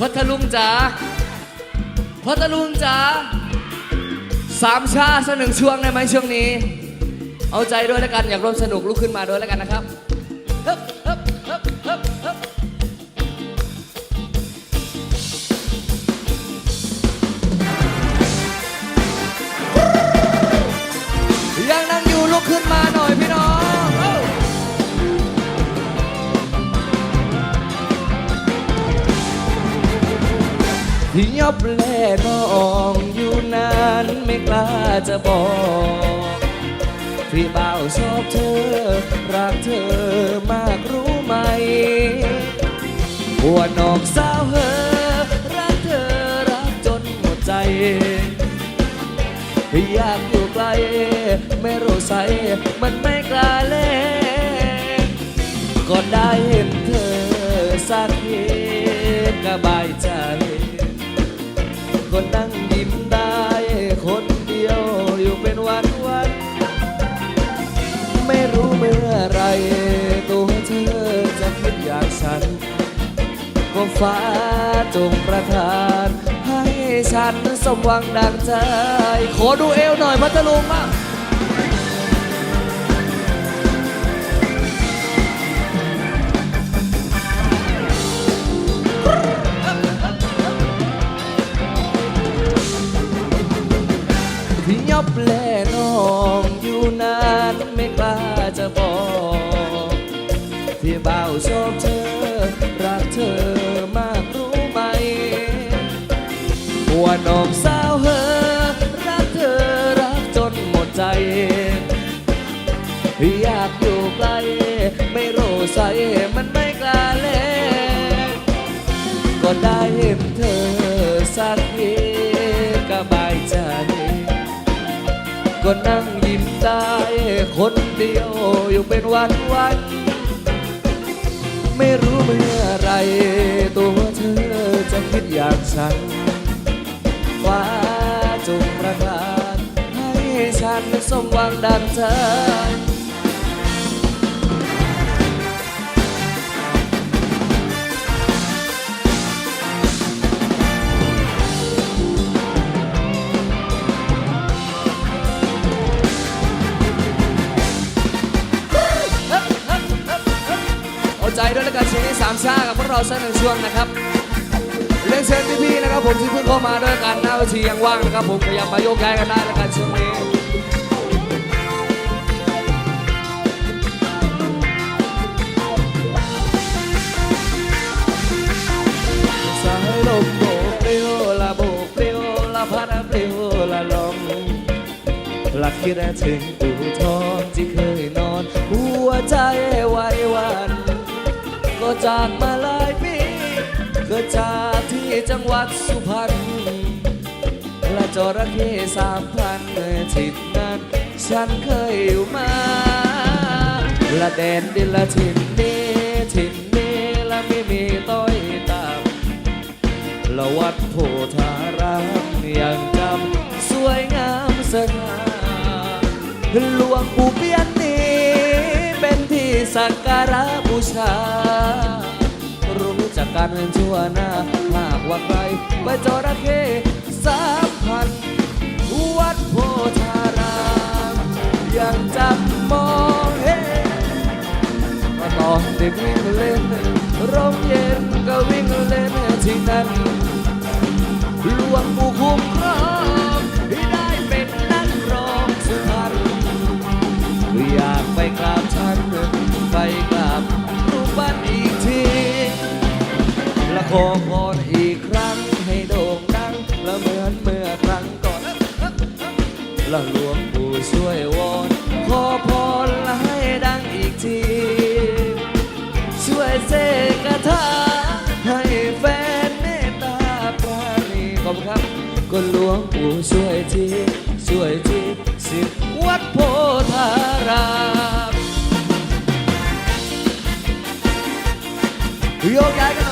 พัทลุงจ๋าพัทลุงจ๋าสามชาสักหนึ่งช่วงได้ไหมช่วงนี้ เอาใจด้วยแล้วกันอยากร่วมสนุกลุกขึ้นมาด้วยแล้วกันนะครับ ที่ยบแลนองอยู่นานไม่กล้าจะบอกพี่บ่าวชอบเธอ รักเธอมากรู้ไหมหัวนอกสาวเฮอรักเธอรักจนหมดใจ อยากอยู่ไกล ไม่รู้ใสมันไม่กล้าเล่นก็ได้เห็นเธอสักทีก็บา ฟ้าจงประทาน ให้ฉันสมหวังดังใจ ขอดูเอวหน่อยพัทลุงมา หัวน้องสาวเฮอรักเธอรักจนหมดใจ อยากอยู่ไกล ไม่รู้ใสมันไม่กล้าเล่นก็ได้เห็นเธอสักทีก็บายใจ ก็นั่งยิ้มได้คนเดียวอยู่เป็นวันวันไม่รู้เมื่อไรตัวเธอจะคิดอย่างฉัน ฟ้าจงประทานให้ฉันสมหวังดังเธอเอาใจด้วยแล้วกันชีวิตสามชากับพวกเราสักหนึ่งช่วงนะครับ เรียนเชิญพี่ๆนะครับผมที่เพิ่งเข้ามาด้วยกันหน้าเวทียังว่างนะครับผมขยับมาโยกย้ายกันได้แล้วกันช่วงนี้สายลมโบกเปรี้ยวละโบกเปรี้ยวละพัดเปรี้ยวละลมหลักคิดถึงอู่ทองที่เคยนอน หัวใจไหววัน ก็จากมาล จากที่จังหวัดสุพรรณและจระเข้สามพันทิศนั้นฉันเคยอยู่มาละแดนดินละถิ่นนี้ถิ่นนี้ละไม่มีต้อยต่ำละวัดโพธารามยังจำสวยงามสง่าหลวงปู่เปียนนี้เป็นที่สักการะบูชา กกันชั่วหน้าหากว่าใครไปจระเข้สามพันวัดโพธารามยังจำมองเห็นก็ตอนเด็กวิ่งเล่นร่มเย็นก็วิ่งเล่นที่นั่นหลวงปู่คุ้มครองที่ได้เป็นนักร้องสุพรรณอยากไปกราบ ขอพรอีกครั้งให้โด่งดังและเหมือนเมื่อครั้งก่อนและหลวงปู่ช่วยวอนขอพรและให้ดังอีกที ช่วยเสกคาถาให้แฟนเมตตาปราณีขอบคุณครับก็หลวงปู่ช่วยทีช่วยทีสิบวัดโพธารามโยกย้ายกัน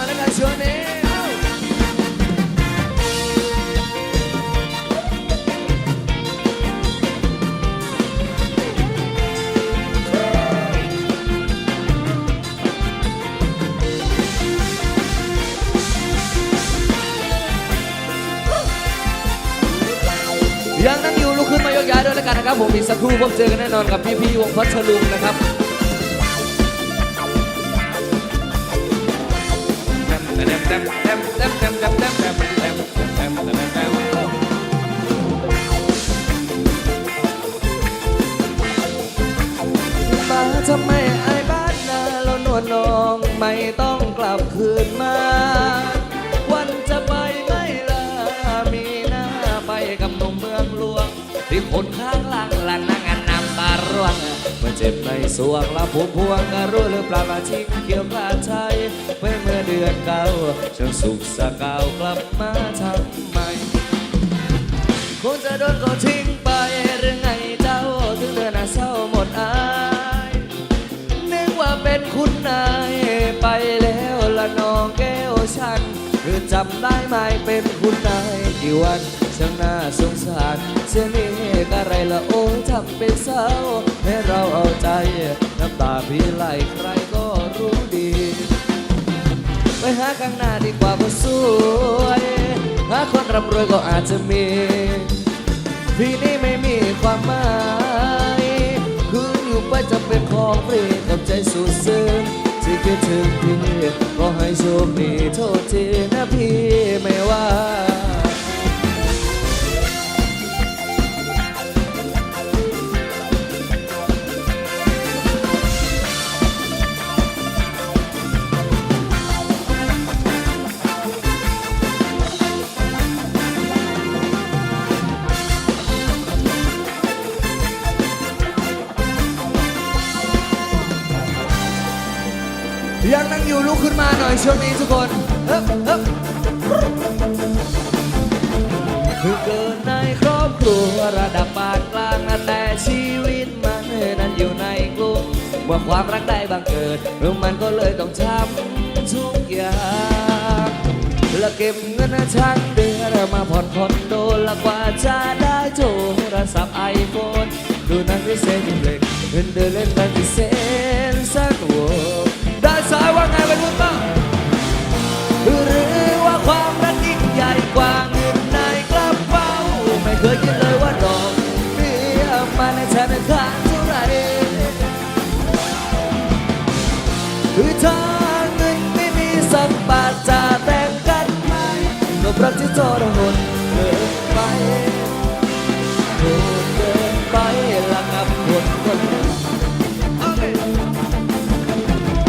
นะครับผมอีกสักครู่พบเจอกันแน่นอนกับพี่ๆวงพัชรุงนะครับมา สวงละผูพวงก็รู้หรือเปล่าว่าทิ้งเกี่ยวกลาดใจเมื่อเมื่อเดือนเก่าช่างสุขสะเก่ากลับมาทำไมคงจะโดนก็ทิ้งไปหรือไงเจ้าถึงเดินหน้าเศร้าหมดอายนึกว่าเป็นคุณนายไปแล้วละน้องแก้วฉันคือจำได้ไหมเป็นคุณนายกี่วันช่างน่าสงสาร สียนี่กะไรละโอ้ทำเป็นเศร้าให้เราเอาใจ น้ำตาพี่ไหลใครก็รู้ดี ไปหาข้างหน้าดีกว่าผู้สวย หาคนร่ำรวยก็อาจจะมี พี่นี่ไม่มีความหมายคืออยู่ไปจะเป็นของฟรีกับใจสุดซึ้งที่คิดถึงพี่ก็ให้โชคดีโทษทีนะพี่ไม่ว่า อยู่ลุกขึ้นมาหน่อยช่วงนี้ทุกคนเฮ้เฮ้คือเกิดในครอบครัวระดับปานกลางแต่ชีวิตมันนั้นอยู่ในกลุ่มเมื่อความรักได้บังเกิดเรื่อมันก็เลยต้องทำทุกอย่างและเก็บเงินทั้งเดือนมาผ่อนคอนโดและกว่าจะได้โทรศัพท์ไอโฟนดูนังที่เซนเล็กเดินเดินเล่นกัน คือถ้าเงินไม่มีสักบาทจะแต่งกันไหมก็รักที่ทรหดเกินไปโหดเกินไปละกับคนคนหนึ่ง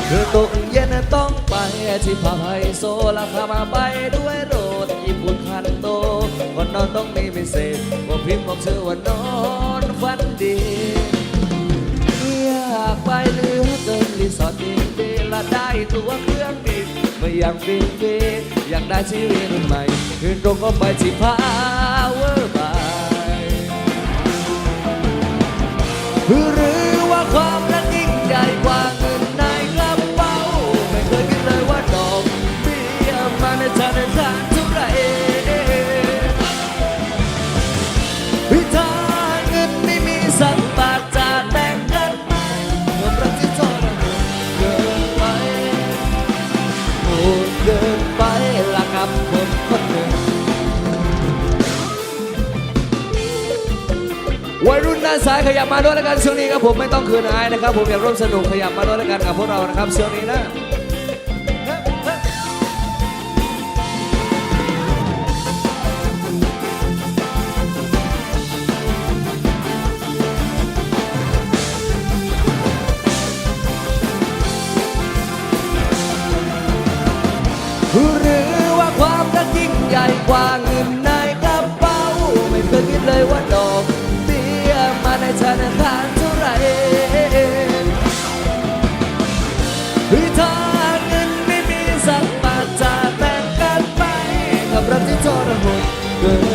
คือตกเย็นต้องไปที่พาไฮโซละพามาไปด้วยรถญี่ปุ่นคันโตก่อนนอนต้องมีไม่เสร็จบอกพิมพ์บอกเธอว่านอนฝันดี ละได้ตัวเครื่องบินไม่อยากบินบินอยากได้ชีวิตใหม่คืนตรงก็ไปที่พา ซ้ายขยับมาด้วยแล้วกันช่วงนี้ครับผมไม่ต้องคืนอายนะครับ ผมอยากร่วมสนุกขยับมาด้วยแล้วกันกับพวกเรานะครับช่วงนี้นะหรือว่าความรักยิ่งใหญ่กว่าเงินนะานนานเท่าอเงินไม่มีสักบาทจะแบ่งกันไปกับรัที่ทรหด